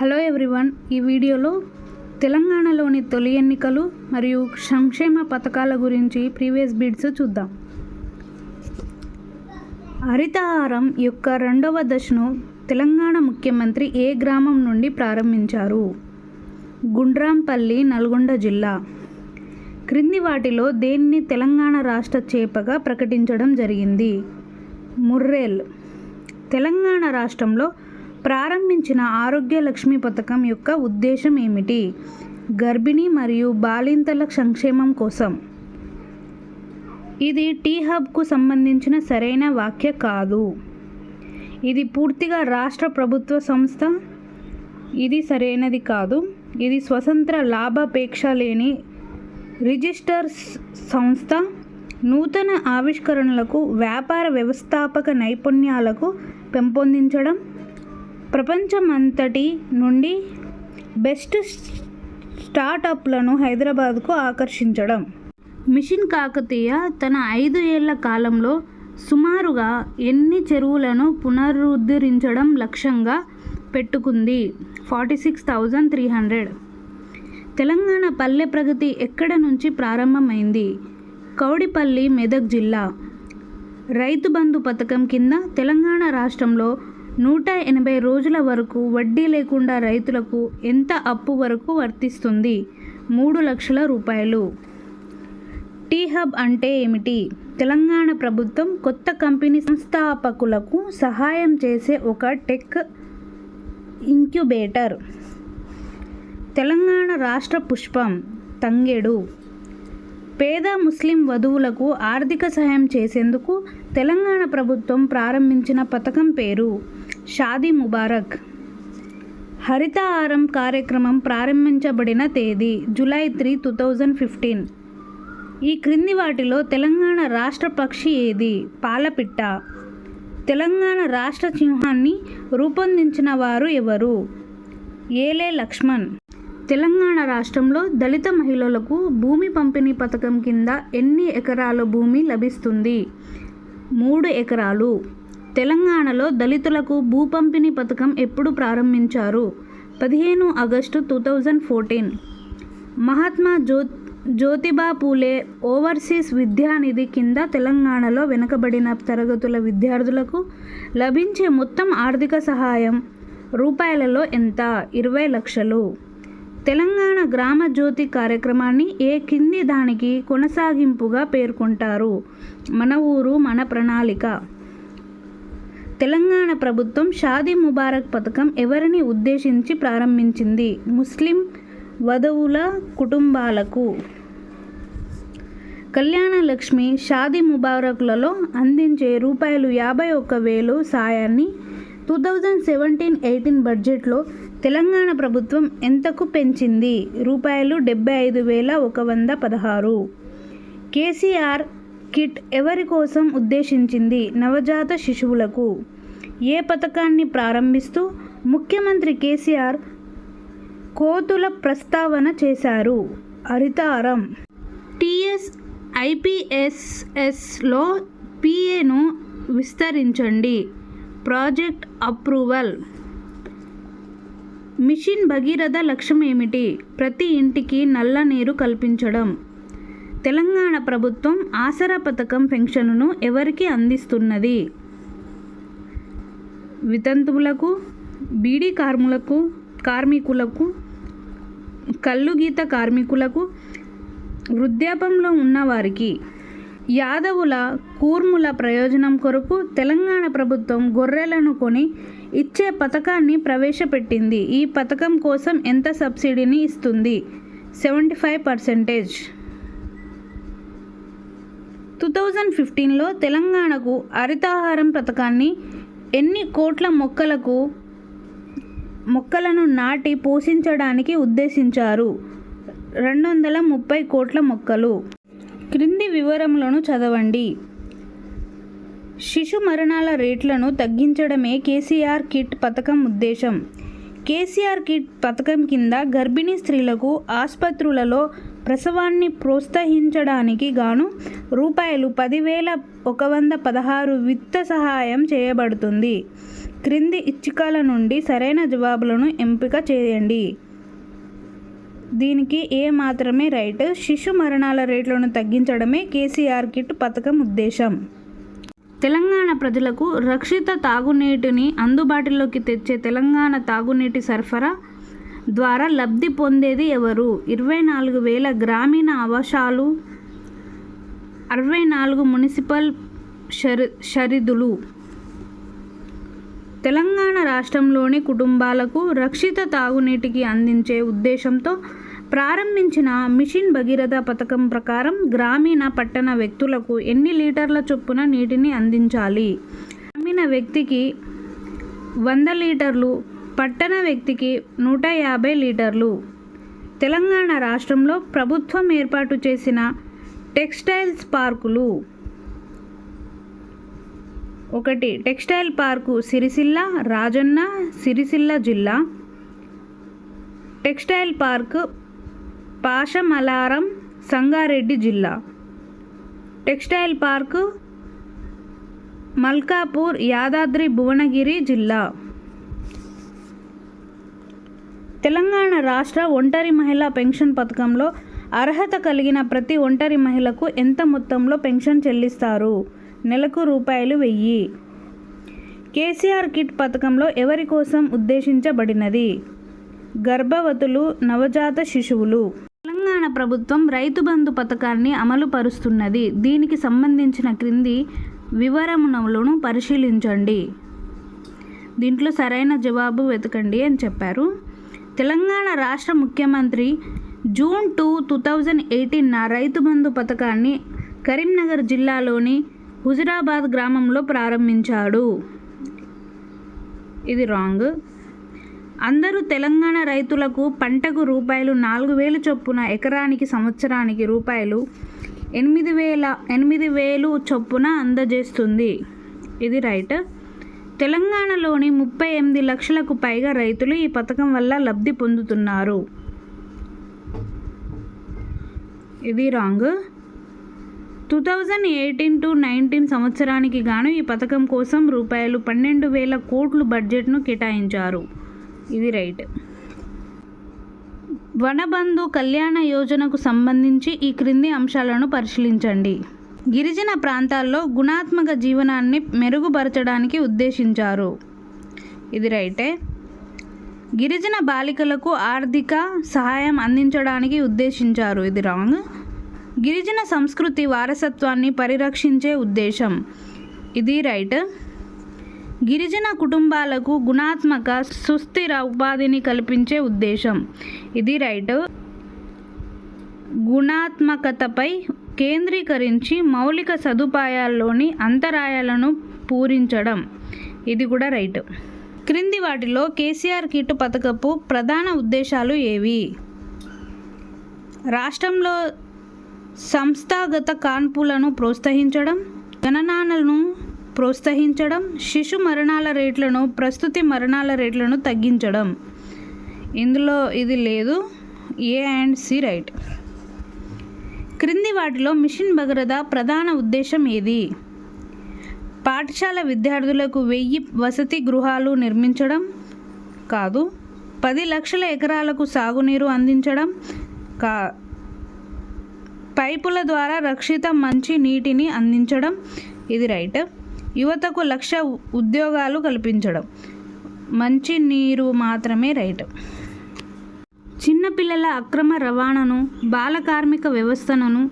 Hello everyone ఈ వీడియోలో తెలంగాణలోని తొలి ఎన్నికలు మరియు సంక్షేమ పథకాల గురించి ప్రీవియస్ బిడ్స్ చూద్దాం. హరితహారం యొక్క రెండవ దశను తెలంగాణ ముఖ్యమంత్రి ఏ గ్రామం నుండి ప్రారంభించారు? గుండ్రాంపల్లి నల్గొండ జిల్లా. క్రింది వాటిలో దేన్ని తెలంగాణ రాష్ట్ర చేపగా ప్రకటించడం జరిగింది? ముర్రేల్. తెలంగాణ రాష్ట్రంలో ప్రారంభించిన ఆరోగ్య లక్ష్మి పథకం యొక్క ఉద్దేశం ఏమిటి? గర్భిణీ మరియు బాలింతల సంక్షేమం కోసం. ఇది టీ హబ్కు సంబంధించిన సరైన వాక్య కాదు. ఇది పూర్తిగా రాష్ట్ర ప్రభుత్వ సంస్థ. ఇది సరైనది కాదు. ఇది స్వతంత్ర లాభాపేక్ష లేని రిజిస్టర్ సంస్థ. నూతన ఆవిష్కరణలకు వ్యాపార వ్యవస్థాపక నైపుణ్యాలకు పెంపొందించడం ప్రపంచమంతటి నుండి బెస్ట్ స్టార్టప్లను హైదరాబాద్కు ఆకర్షించడం. మిషన్ కాకతీయ తన ఐదు ఏళ్ళ కాలంలో సుమారుగా ఎన్ని చెరువులను పునరుద్ధరించడం లక్ష్యంగా పెట్టుకుంది? Forty six thousand three hundred. Telangana Palle Pragathi ఎక్కడ నుంచి ప్రారంభమైంది? కౌడిపల్లి మెదక్ జిల్లా. రైతు బంధు పథకం కింద తెలంగాణ రాష్ట్రంలో నూట ఎనభై రోజుల వరకు వడ్డీ లేకుండా రైతులకు ఎంత అప్పు వరకు వర్తిస్తుంది? మూడు లక్షల రూపాయలు. టీ హబ్ అంటే ఏమిటి? తెలంగాణ ప్రభుత్వం కొత్త కంపెనీ సంస్థాపకులకు సహాయం చేసే ఒక టెక్ ఇంక్యుబేటర్. తెలంగాణ రాష్ట్ర పుష్పం తంగేడు. పేద ముస్లిం వధువులకు ఆర్థిక సహాయం చేసేందుకు తెలంగాణ ప్రభుత్వం ప్రారంభించిన పథకం పేరు. షాదీ ముబారక్. హరితహారం కార్యక్రమం ప్రారంభించబడిన తేదీ July three two thousand fifteen. ఈ క్రింది వాటిలో తెలంగాణ రాష్ట్ర పక్షి ఏది? పాలపిట్ట. తెలంగాణ రాష్ట్ర చిహ్నాన్ని రూపొందించిన వారు ఎవరు? ఏలే లక్ష్మణ్. తెలంగాణ రాష్ట్రంలో దళిత మహిళలకు భూమి పంపిణీ పథకం కింద ఎన్ని ఎకరాల భూమి లభిస్తుంది? మూడు ఎకరాలు. తెలంగాణలో దళితులకు భూ పంపిణీ పథకం ఎప్పుడు ప్రారంభించారు? పదిహేను August two thousand fourteen Mahatma జ్యో జ్యోతిబా పూలే ఓవర్సీస్ విద్యానిధి కింద తెలంగాణలో వెనుకబడిన తరగతుల విద్యార్థులకు లభించే మొత్తం ఆర్థిక సహాయం రూపాయలలో ఎంత? ఇరవై లక్షలు. తెలంగాణ గ్రామ జ్యోతి కార్యక్రమాన్ని ఏ కింది దానికి కొనసాగింపుగా పేర్కొంటారు? మన ఊరు మన ప్రణాళిక. తెలంగాణ ప్రభుత్వం షాదీ ముబారక్ పథకం ఎవరిని ఉద్దేశించి ప్రారంభించింది? ముస్లిం వధువుల కుటుంబాలకు. కళ్యాణ లక్ష్మి షాదీ ముబారక్లలో అందించే రూపాయలు యాభై ఒక్క వేలు సాయాన్ని టూ థౌజండ్ సెవెంటీన్ ఎయిటీన్ బడ్జెట్లో తెలంగాణ ప్రభుత్వం ఎంతకు పెంచింది? రూపాయలు డెబ్బై ఐదు వేల ఒక వంద పదహారు. కేసీఆర్ కిట్ ఎవరి కోసం ఉద్దేశించింది నవజాత శిశువులకు? ఏ పథకాన్ని ప్రారంభిస్తూ ముఖ్యమంత్రి కేసీఆర్ కోతుల ప్రస్తావన చేశారు? హరితారం. టిఎస్ ఐపిఎస్ఎస్లో పిఏను విస్తరించండి. Project approval. మిషన్ భగీరథ లక్ష్యం ఏమిటి ప్రతి ఇంటికి నల్ల నీరు కల్పించడం. తెలంగాణ ప్రభుత్వం ఆసరా పథకం పెన్షన్ను ఎవరికి అందిస్తున్నది? వితంతువులకు బీడీ కార్ములకు కార్మికులకు కల్లుగీత కార్మికులకు వృద్ధాపంలో ఉన్నవారికి యాదవుల కూర్ముల ప్రయోజనం కొరకు తెలంగాణ ప్రభుత్వం గొర్రెలను కొని ఇచ్చే పథకాన్ని ప్రవేశపెట్టింది. ఈ పథకం కోసం ఎంత సబ్సిడీని ఇస్తుంది? Seventy five percentage two thousand ఫిఫ్టీన్లో తెలంగాణకు హరితాహారం పథకాన్ని ఎన్ని కోట్ల మొక్కలకు మొక్కలను నాటి పోషించడానికి ఉద్దేశించారు? రెండు వందల ముప్పై కోట్ల మొక్కలు. క్రింది వివరములను చదవండి. శిశు మరణాల రేట్లను తగ్గించడమే కేసీఆర్ కిట్ పథకం ఉద్దేశం. కేసీఆర్ కిట్ పథకం కింద గర్భిణీ స్త్రీలకు ఆసుపత్రులలో ప్రసవాన్ని ప్రోత్సహించడానికి గాను రూపాయలు పదివేల ఒక వంద పదహారు విత్త సహాయం చేయబడుతుంది. క్రింది ఇచ్చికల నుండి సరైన జవాబులను ఎంపిక చేయండి. దీనికి ఏ మాత్రమే రైట్? శిశు మరణాల రేట్లను తగ్గించడమే కేసీఆర్ కిట్ పథకం ఉద్దేశం. తెలంగాణ ప్రజలకు రక్షిత తాగునీటిని అందుబాటులోకి తెచ్చే తెలంగాణ తాగునీటి సరఫరా ద్వారా లబ్ధి పొందేది ఎవరు? ఇరవై నాలుగు వేల గ్రామీణ అవశాలు అరవై నాలుగు మున్సిపల్ షరి షరిదులు. తెలంగాణ రాష్ట్రంలోని కుటుంబాలకు రక్షిత తాగునీటికి అందించే ఉద్దేశంతో ప్రారంభించిన మిషన్ భగీరథ పథకం ప్రకారం గ్రామీణ పట్టణ వ్యక్తులకు ఎన్ని లీటర్ల చొప్పున నీటిని అందించాలి? గ్రామీణ వ్యక్తికి వంద లీటర్లు పట్టణ వ్యక్తికి నూట యాభై లీటర్లు. తెలంగాణ రాష్ట్రంలో ప్రభుత్వం ఏర్పాటు చేసిన టెక్స్టైల్స్ పార్కులు. ఒకటి టెక్స్టైల్ పార్కు సిరిసిల్ల రాజన్న సిరిసిల్ల జిల్లా. టెక్స్టైల్ పార్క్ పాషమలారం సంగారెడ్డి జిల్లా. టెక్స్టైల్ పార్కు మల్కాపూర్ యాదాద్రి భువనగిరి జిల్లా. తెలంగాణ రాష్ట్ర ఒంటరి మహిళా పెన్షన్ పథకంలో అర్హత కలిగిన ప్రతి ఒంటరి మహిళకు ఎంత మొత్తంలో పెన్షన్ చెల్లిస్తారు? నెలకు రూపాయలు వెయ్యి. కేసీఆర్ కిట్ పథకంలో ఎవరి కోసం ఉద్దేశించబడినది? గర్భవతులు నవజాత శిశువులు. తెలంగాణ ప్రభుత్వం రైతు బంధు పథకాన్ని అమలు పరుస్తున్నది. దీనికి సంబంధించిన క్రింది వివరములను పరిశీలించండి. దీంట్లో సరైన జవాబు వెతకండి అని చెప్పారు. తెలంగాణ రాష్ట్ర ముఖ్యమంత్రి జూన్ టూ టూ థౌజండ్ ఎయిటీన్న రైతు బంధు పథకాన్ని కరీంనగర్ జిల్లాలోని హుజురాబాద్ గ్రామంలో ప్రారంభించాడు. ఇది రాంగ్. అందరూ తెలంగాణ రైతులకు పంటకు రూపాయలు నాలుగు వేలు చొప్పున ఎకరానికి సంవత్సరానికి రూపాయలు ఎనిమిది వేల ఎనిమిది వేలు చొప్పున అందజేస్తుంది. ఇది రైట్. తెలంగాణలోని ముప్పై ఎనిమిది లక్షలకు పైగా రైతులు ఈ పథకం వల్ల లబ్ధి పొందుతున్నారు. ఇది wrong. Two thousand eighteen to nineteen సంవత్సరానికి గాను ఈ పథకం కోసం రూపాయలు పన్నెండు వేల కోట్లు బడ్జెట్ను కేటాయించారు. ఇది రైట్. వనబంధు కళ్యాణ యోజనకు సంబంధించి ఈ క్రింది అంశాలను పరిశీలించండి. గిరిజన ప్రాంతాల్లో గుణాత్మక జీవనాన్ని మెరుగుపరచడానికి ఉద్దేశించారు. ఇది రైటే. గిరిజన బాలికలకు ఆర్థిక సహాయం అందించడానికి ఉద్దేశించారు. ఇది రాంగ్. గిరిజన సంస్కృతి వారసత్వాన్ని పరిరక్షించే ఉద్దేశం. ఇది రైట్. గిరిజన కుటుంబాలకు గుణాత్మక సుస్థిర ఉపాధిని కల్పించే ఉద్దేశం. ఇది రైట్. గుణాత్మకతపై కేంద్రీకరించి మౌలిక సదుపాయాల్లోని అంతరాయాలను పూరించడం. ఇది కూడా రైట్. క్రింది వాటిలో కేసీఆర్ కిట్ పథకపు ప్రధాన ఉద్దేశాలు ఏవి? రాష్ట్రంలో సంస్థాగత కాన్పులను ప్రోత్సహించడం గణనాలను ప్రోత్సహించడం శిశు మరణాల రేట్లను ప్రస్తుతి మరణాల రేట్లను తగ్గించడం. ఇందులో ఇది లేదు. A and C right. క్రింది వాటిలో మిషన్ భగ్రత ప్రధాన ఉద్దేశం ఏది? పాఠశాల విద్యార్థులకు వెయ్యి వసతి గృహాలు నిర్మించడం కాదు పది లక్షల ఎకరాలకు సాగునీరు అందించడం కా పైపుల ద్వారా రక్షిత మంచి నీటిని అందించడం. ఇది రైట్. యువతకు లక్ష ఉద్యోగాలు కల్పించడం. మంచి నీరు మాత్రమే రైట్. చిన్నపిల్లల అక్రమ రవాణాను బాల కార్మిక వ్యవస్థను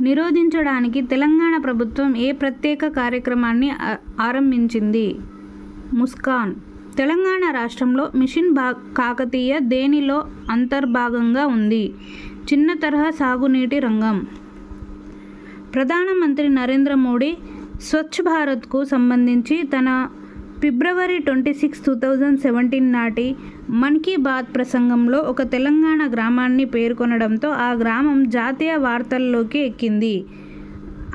నిరోధించడానికి తెలంగాణ ప్రభుత్వం ఏ ప్రత్యేక కార్యక్రమాన్ని ఆరంభించింది? ముస్కాన్. తెలంగాణ రాష్ట్రంలో మిషన్ భా కాకతీయ దేనిలో అంతర్భాగంగా ఉంది? చిన్న తరహా సాగునీటి రంగం. ప్రధానమంత్రి నరేంద్ర మోడీ స్వచ్ఛ భారత్కు సంబంధించి తన ఫిబ్రవరి twenty six two thousand seventeen నాటి మన్ కీ బాత్ ప్రసంగంలో ఒక తెలంగాణ గ్రామాన్ని పేర్కొనడంతో ఆ గ్రామం జాతీయ వార్తల్లోకి ఎక్కింది.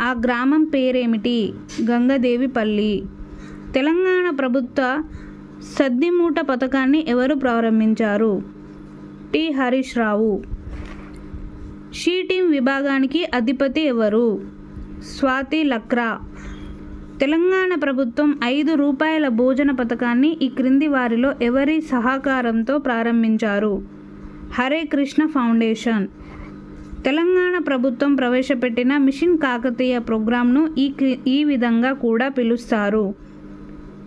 ఆ గ్రామం పేరేమిటి? గంగదేవిపల్లి. తెలంగాణ ప్రభుత్వ సద్దిమూట పథకాన్ని ఎవరు ప్రారంభించారు? T. Harish Rao. She team విభాగానికి అధిపతి ఎవరు? స్వాతి లక్రా. తెలంగాణ ప్రభుత్వం ఐదు రూపాయల భోజన పథకాన్ని ఈ క్రింది వారిలో ఎవరి సహకారంతో ప్రారంభించారు? హరే కృష్ణ ఫౌండేషన్. తెలంగాణ ప్రభుత్వం ప్రవేశపెట్టిన మిషన్ కాకతీయ ప్రోగ్రాంను ఈ క్రి- ఈ విధంగా కూడా పిలుస్తారు.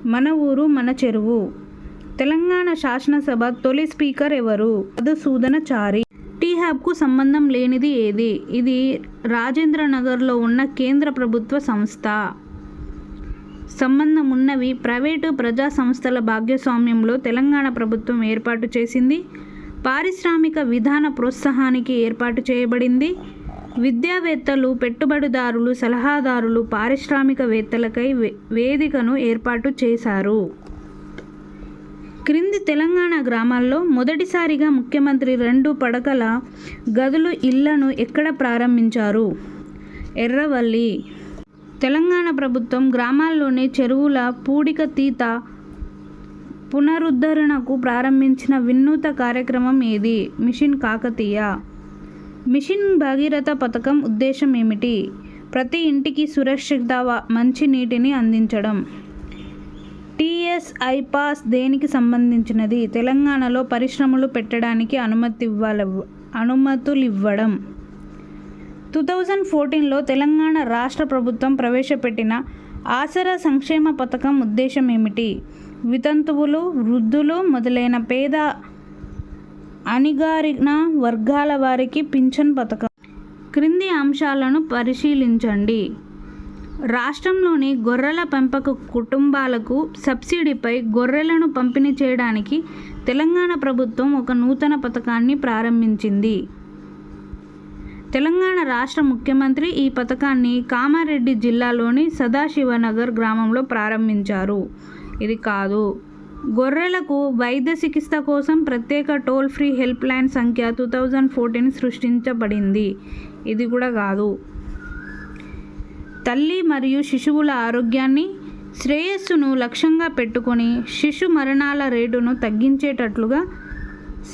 మన ఊరు మన చెరువు. తెలంగాణ శాసనసభ తొలి స్పీకర్ ఎవరు? మధుసూదనచారి. టీ హ్యాబ్కు సంబంధం లేనిది ఏది? ఇది రాజేంద్ర నగర్లో ఉన్న కేంద్ర ప్రభుత్వ సంస్థ. సంబంధం ఉన్నవి ప్రైవేటు ప్రజా సంస్థల భాగస్వామ్యంలో తెలంగాణ ప్రభుత్వం ఏర్పాటు చేసింది. పారిశ్రామిక విధాన ప్రోత్సాహానికి ఏర్పాటు చేయబడింది. విద్యావేత్తలు పెట్టుబడిదారులు సలహాదారులు పారిశ్రామికవేత్తలకై వే- వేదికను ఏర్పాటు చేశారు. క్రింది తెలంగాణ గ్రామాల్లో మొదటిసారిగా ముఖ్యమంత్రి రెండు పడకల గదులు ఇళ్ళను ఎక్కడ ప్రారంభించారు? ఎర్రవల్లి తెలంగాణ ప్రభుత్వం గ్రామాల్లోని చెరువుల పూడిక తీత పునరుద్ధరణకు ప్రారంభించిన వినూత కార్యక్రమం ఏది? మిషన్ కాకతీయ. మిషన్ భగీరథ పథకం ఉద్దేశం ఏమిటి? ప్రతి ఇంటికి సురక్షిత మంచి మంచినీటిని అందించడం. టిఎస్ ఐపాస్ దేనికి సంబంధించినది? తెలంగాణలో పరిశ్రమలు పెట్టడానికి అనుమతి ఇవ్వాలి అనుమతులు ఇవ్వడం టూ థౌజండ్ ఫోర్టీన్లో తెలంగాణ రాష్ట్ర ప్రభుత్వం ప్రవేశపెట్టిన ఆసరా సంక్షేమ పథకం ఉద్దేశం ఏమిటి? వితంతువులు వృద్ధులు మొదలైన పేద అణిగారిన వర్గాల వారికి పింఛన్ పథకం. క్రింది అంశాలను పరిశీలించండి. రాష్ట్రంలోని గొర్రెల పెంపక కుటుంబాలకు సబ్సిడీపై గొర్రెలను పంపిణీ చేయడానికి తెలంగాణ ప్రభుత్వం ఒక నూతన పథకాన్ని ప్రారంభించింది. తెలంగాణ రాష్ట్ర ముఖ్యమంత్రి ఈ పథకాన్ని కామారెడ్డి జిల్లాలోని సదాశివనగర్ గ్రామంలో ప్రారంభించారు. ఇది కాదు. గొర్రెలకు వైద్య చికిత్స కోసం ప్రత్యేక టోల్ ఫ్రీ హెల్ప్ లైన్ సంఖ్య టూ థౌజండ్ ఫోర్టీన్ సృష్టించబడింది. ఇది కూడా కాదు. తల్లి మరియు శిశువుల ఆరోగ్యాన్ని శ్రేయస్సును లక్ష్యంగా పెట్టుకొని శిశు మరణాల రేటును తగ్గించేటట్లుగా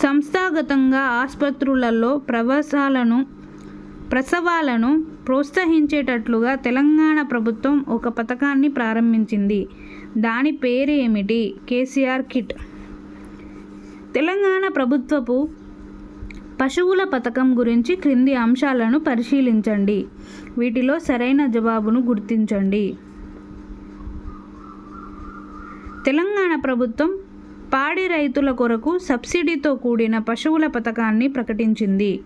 సంస్థాగతంగా ఆసుపత్రులలో ప్రవాసాలను ప్రసవాలను ప్రోత్సహించేటట్లుగా తెలంగాణ ప్రభుత్వం ఒక పథకాన్ని ప్రారంభించింది. దాని పేరు ఏమిటి కేసీఆర్ కిట్. తెలంగాణ ప్రభుత్వపు పశువుల పథకం గురించి క్రింది అంశాలను పరిశీలించండి. వీటిలో సరైన జవాబును గుర్తించండి. తెలంగాణ ప్రభుత్వం పాడి రైతుల కొరకు సబ్సిడీతో కూడిన పశువుల పథకాన్ని ప్రకటించింది.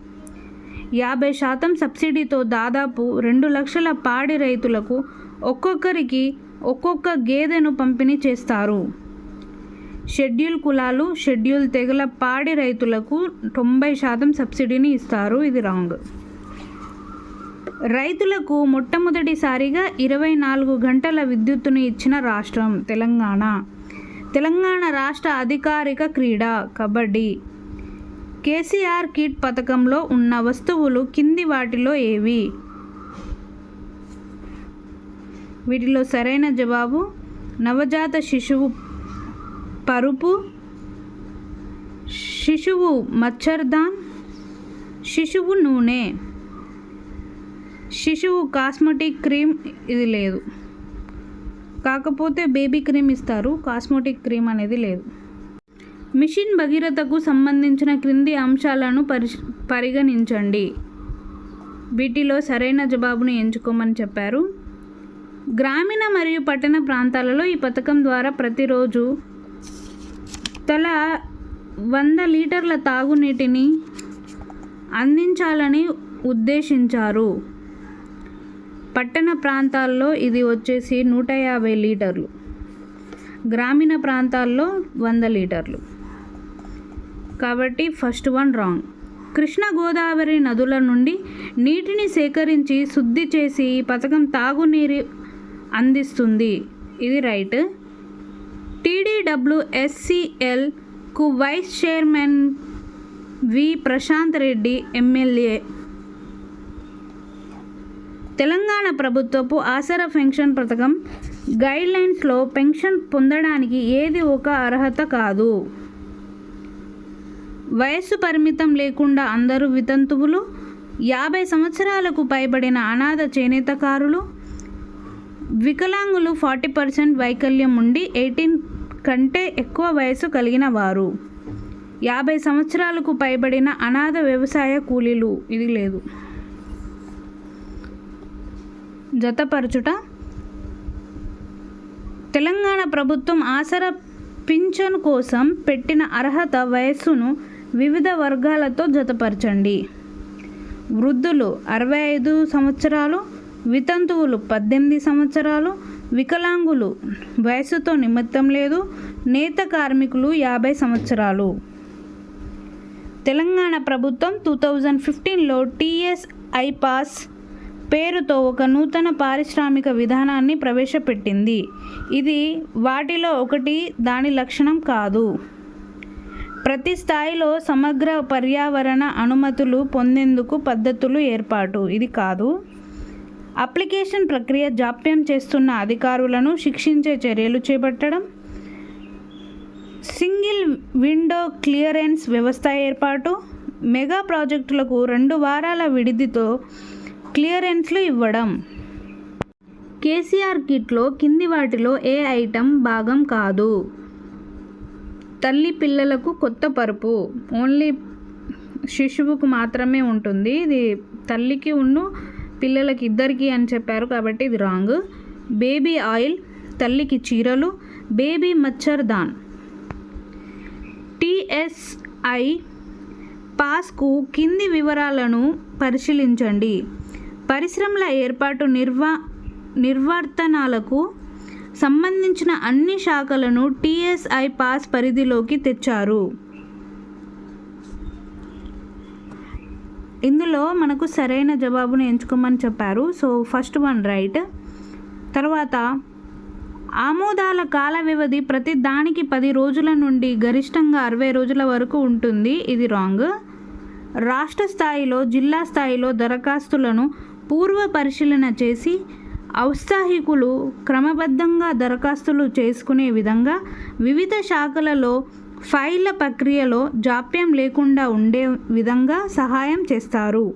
యాభై శాతం సబ్సిడీతో దాదాపు రెండు లక్షల పాడి రైతులకు ఒక్కొక్కరికి ఒక్కొక్క గేదెను పంపిణీ చేస్తారు. షెడ్యూల్ కులాలు షెడ్యూల్ తెగల పాడి రైతులకు తొంభై శాతం సబ్సిడీని ఇస్తారు. ఇది రాంగ్. రైతులకు మొట్టమొదటిసారిగా ఇరవై నాలుగు గంటల విద్యుత్తును ఇచ్చిన రాష్ట్రం తెలంగాణ. తెలంగాణ రాష్ట్ర అధికారిక క్రీడ కబడ్డీ. కేసీఆర్ కిట్ పథకంలో ఉన్న వస్తువులు కింది వాటిలో ఏవి? వీటిలో సరైన జవాబు నవజాత శిశువు పరుపు శిశువు మచ్చర్దాన్ శిశువు నూనె. శిశువు కాస్మెటిక్ క్రీమ్ ఇది లేదు. కాకపోతే బేబీ క్రీమ్ ఇస్తారు కాస్మెటిక్ క్రీమ్ అనేది లేదు. మిషన్ భగీరథకు సంబంధించిన క్రింది అంశాలను పరి పరిగణించండి. వీటిలో సరైన జవాబును ఎంచుకోమని చెప్పారు. గ్రామీణ మరియు పట్టణ ప్రాంతాలలో ఈ పథకం ద్వారా ప్రతిరోజు తల వంద లీటర్ల తాగునీటిని అందించాలని ఉద్దేశించారు. పట్టణ ప్రాంతాల్లో ఇది వచ్చేసి నూట యాభై లీటర్లు. గ్రామీణ ప్రాంతాల్లో వంద లీటర్లు. కాబట్టి first one wrong. Krishna Godavari నదుల నుండి నీటిని సేకరించి శుద్ధి చేసి ఈ పథకం తాగునీరు అందిస్తుంది. ఇది right. టీడీడబ్ల్యూఎస్సిఎల్కు vice chairman V Prashanth Reddy MLA. Telangana ప్రభుత్వపు Aasara pension పథకం గైడ్లైన్స్లో పెన్షన్ పొందడానికి ఏది ఒక అర్హత కాదు. వయస్సు పరిమితం లేకుండా అందరూ వితంతువులు యాభై సంవత్సరాలకు పైబడిన అనాథ చేనేతకారులు వికలాంగులు ఫార్టీ పర్సెంట్ వైకల్యం ఉండి ఎయిటీన్ కంటే ఎక్కువ వయసు కలిగిన వారు. యాభై సంవత్సరాలకు పైబడిన అనాథ వ్యవసాయ కూలీలు. ఇది లేదు. జతపరచుట. తెలంగాణ ప్రభుత్వం ఆసరా పింఛన్ కోసం పెట్టిన అర్హత వయస్సును వివిధ వర్గాలతో జతపరచండి. వృద్ధులు అరవై ఐదు సంవత్సరాలు వితంతువులు పద్దెనిమిది సంవత్సరాలు వికలాంగులు వయసుతో నిమిత్తం లేదు నేత కార్మికులు యాభై సంవత్సరాలు. తెలంగాణ ప్రభుత్వం టూ థౌజండ్ ఫిఫ్టీన్లో టీఎస్ఐ పాస్ పేరుతో ఒక నూతన పారిశ్రామిక విధానాన్ని ప్రవేశపెట్టింది. ఇది వాటిలో ఒకటి దాని లక్షణం కాదు. ప్రతి స్థాయిలో సమగ్ర పర్యావరణ అనుమతులు పొందేందుకు పద్ధతులు ఏర్పాటు. ఇది కాదు. అప్లికేషన్ ప్రక్రియ జాప్యం చేస్తున్న అధికారులను శిక్షించే చర్యలు చేపట్టడం. సింగిల్ విండో క్లియరెన్స్ వ్యవస్థ ఏర్పాటు. మెగా ప్రాజెక్టులకు రెండు వారాల విడిదితో క్లియరెన్స్లు ఇవ్వడం. కేసీఆర్ కిట్లో కింది వాటిలో ఏ ఐటెం భాగం కాదు. తల్లి పిల్లలకు కొత్త పరుపు. ఓన్లీ శిశువుకు మాత్రమే ఉంటుంది. ఇది తల్లికి ఉన్ను పిల్లలకి ఇద్దరికి అని చెప్పారు కాబట్టి ఇది రాంగ్. బేబీ ఆయిల్ తల్లికి చీరలు బేబీ మచ్చర్ దాన్. టిఎస్ఐ పాస్కు కింది వివరాలను పరిశీలించండి. పరిశ్రమల ఏర్పాటు నిర్వా నిర్వర్తనాలకు సంబంధించిన అన్ని శాఖలను టీఎస్ఐ పాస్ పరిధిలోకి తెచ్చారు. ఇందులో మనకు సరైన జవాబును ఎంచుకోమని చెప్పారు. So first one right. తర్వాత ఆమోదాల కాల వ్యవధి ప్రతి దానికి పది రోజుల నుండి గరిష్టంగా అరవై రోజుల వరకు ఉంటుంది. ఇది రాంగ్. రాష్ట్ర స్థాయిలో జిల్లా స్థాయిలో దరఖాస్తులను పూర్వ పరిశీలన చేసి ఔత్సాహికులు క్రమబద్ధంగా దరఖాస్తులు చేసుకునే విధంగా వివిధ శాఖలలో ఫైళ్ళ ప్రక్రియలో జాప్యం లేకుండా ఉండే విధంగా సహాయం చేస్తారు.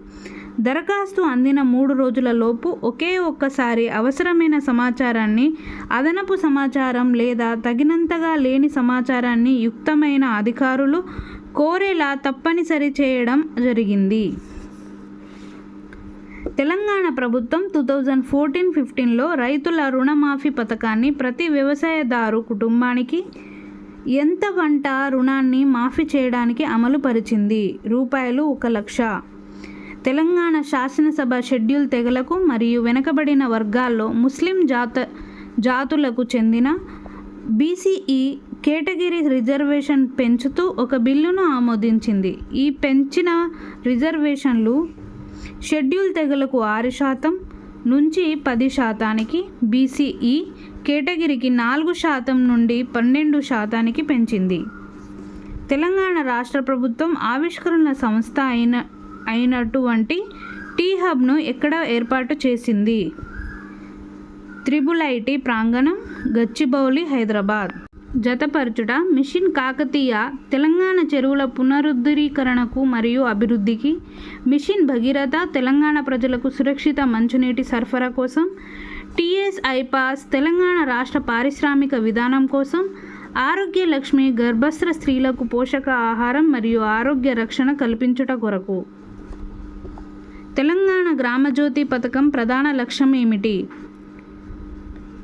దరఖాస్తు అందిన మూడు రోజుల లోపు ఒకే ఒక్కసారి అవసరమైన సమాచారాన్ని అదనపు సమాచారం లేదా తగినంతగా లేని సమాచారాన్ని యుక్తమైన అధికారులు కోరేలా తప్పనిసరి చేయడం జరిగింది. తెలంగాణ ప్రభుత్వం టూ థౌజండ్ ఫోర్టీన్ ఫిఫ్టీన్లో రైతుల రుణమాఫీ పథకాన్ని ప్రతి వ్యవసాయదారు కుటుంబానికి ఎంత వంట రుణాన్ని మాఫీ చేయడానికి అమలు పరిచింది రూపాయలు ఒక లక్ష. తెలంగాణ శాసనసభ షెడ్యూల్ తెగలకు మరియు వెనుకబడిన వర్గాల్లో ముస్లిం జాత జాతులకు చెందిన బీసీఈ కేటగిరీ రిజర్వేషన్ పెంచుతూ ఒక బిల్లును ఆమోదించింది. ఈ పెంచిన రిజర్వేషన్లు షెడ్యూల్ తెగలకు ఆరు శాతం నుంచి పది శాతానికి బీసీఈ కేటగిరీకి నాలుగు శాతం నుండి పన్నెండు శాతానికి పెంచింది. తెలంగాణ రాష్ట్ర ప్రభుత్వం ఆవిష్కరణ సంస్థ అయిన అయినటువంటి టీ హబ్ను ఎక్కడ ఏర్పాటు చేసింది? త్రిబుల్ ఐటీ ప్రాంగణం గచ్చిబౌలి హైదరాబాద్. జతపరచుట మిషన్ కాకతీయ తెలంగాణ చెరువుల పునరుద్ధరీకరణకు మరియు అభివృద్ధికి మిషన్ భగీరథ తెలంగాణ ప్రజలకు సురక్షిత మంచినీటి సరఫరా కోసం టిఎస్ ఐపాస్ తెలంగాణ రాష్ట్ర పారిశ్రామిక విధానం కోసం ఆరోగ్య లక్ష్మి గర్భస్థ స్త్రీలకు పోషక ఆహారం మరియు ఆరోగ్య రక్షణ కల్పించుట కొరకు. తెలంగాణ గ్రామజ్యోతి పథకం ప్రధాన లక్ష్యం ఏమిటి?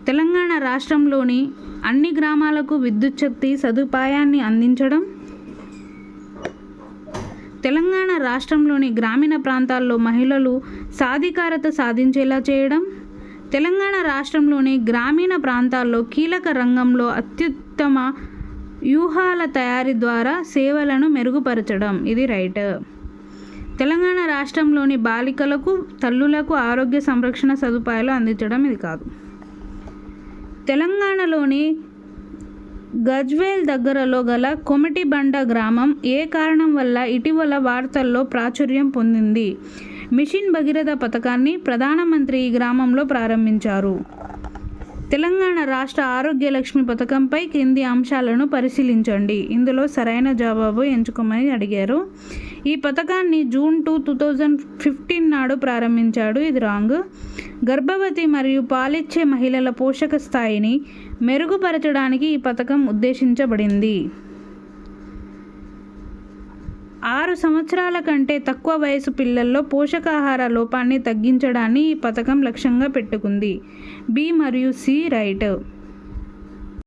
తెలంగాణ రాష్ట్రంలోని అన్ని గ్రామాలకు విద్యుత్ శక్తి సదుపాయాన్ని అందించడం తెలంగాణ రాష్ట్రంలోని గ్రామీణ ప్రాంతాల్లో మహిళలు సాధికారత సాధించేలా చేయడం తెలంగాణ రాష్ట్రంలోని గ్రామీణ ప్రాంతాల్లో కీలక రంగంలో అత్యుత్తమ వ్యూహాల తయారీ ద్వారా సేవలను మెరుగుపరచడం. ఇది రైట్. తెలంగాణ రాష్ట్రంలోని బాలికలకు తల్లులకు ఆరోగ్య సంరక్షణ సదుపాయాలు అందించడం ఇది కాదు. తెలంగాణలోని గజ్వేల్ దగ్గరలో గల కొమటిబండ గ్రామం ఏ కారణం వల్ల ఇటీవల వార్తల్లో ప్రాచుర్యం పొందింది? మిషన్ భగీరథ పథకాన్ని ప్రధానమంత్రి ఈ గ్రామంలో ప్రారంభించారు. తెలంగాణ రాష్ట్ర ఆరోగ్య లక్ష్మి పథకంపై కింది అంశాలను పరిశీలించండి. ఇందులో సరైన జవాబు ఎంచుకోమని అడిగారు. ఈ పథకాన్ని June two two thousand fifteen నాడు ప్రారంభించాడు. ఇది రాంగ్. గర్భవతి మరియు పాలిచ్చే మహిళల పోషక స్థాయిని మెరుగుపరచడానికి ఈ పథకం ఉద్దేశించబడింది. ఆరు సంవత్సరాల కంటే తక్కువ వయసు పిల్లల్లో పోషకాహార లోపాన్ని తగ్గించడాన్ని ఈ పథకం లక్ష్యంగా పెట్టుకుంది. బి మరియు సి రైట్.